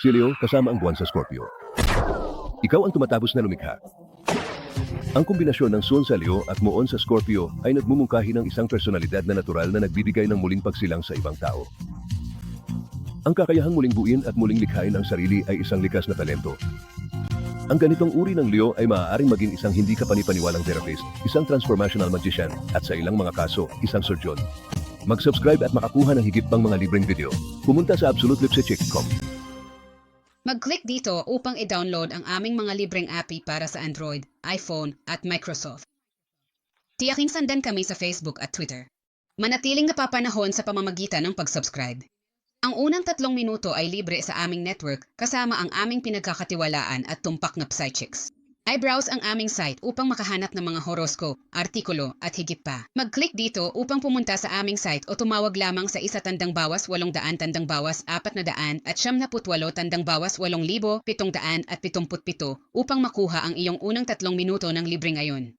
Si Leo kasama ang buwan sa Scorpio. Ikaw ang tumatapos na lumikha. Ang kombinasyon ng Sun sa Leo at Moon sa Scorpio ay nagmumungkahi ng isang personalidad na natural na nagbibigay ng muling pagsilang sa ibang tao. Ang kakayahang muling buuin at muling likhain ang sarili ay isang likas na talento. Ang ganitong uri ng Leo ay maaaring maging isang hindi kapanipaniwalang therapist, isang transformational magician, at sa ilang mga kaso, isang surgeon. Mag-subscribe at makakuha ng higit pang mga libreng video. Pumunta sa absolutelipsecheck.com. Mag-click dito upang i-download ang aming mga libreng API para sa Android, iPhone at Microsoft. Tiyaking sandan kami sa Facebook at Twitter. Manatiling napapanahon sa pamamagitan ng pag-subscribe. Ang unang tatlong minuto ay libre sa aming network kasama ang aming pinagkakatiwalaan at tumpak na Psychics. I-browse ang aming site upang makahanap ng mga horoscope, artikulo at higit pa. Mag-click dito upang pumunta sa aming site o tumawag lamang sa isa tandang bawas walong daan tandang bawas apat na daan at siyam na putwalo tandang bawas walong libo pitong daan at pitumput pito upang makuha ang iyong unang tatlong minuto ng libre ngayon.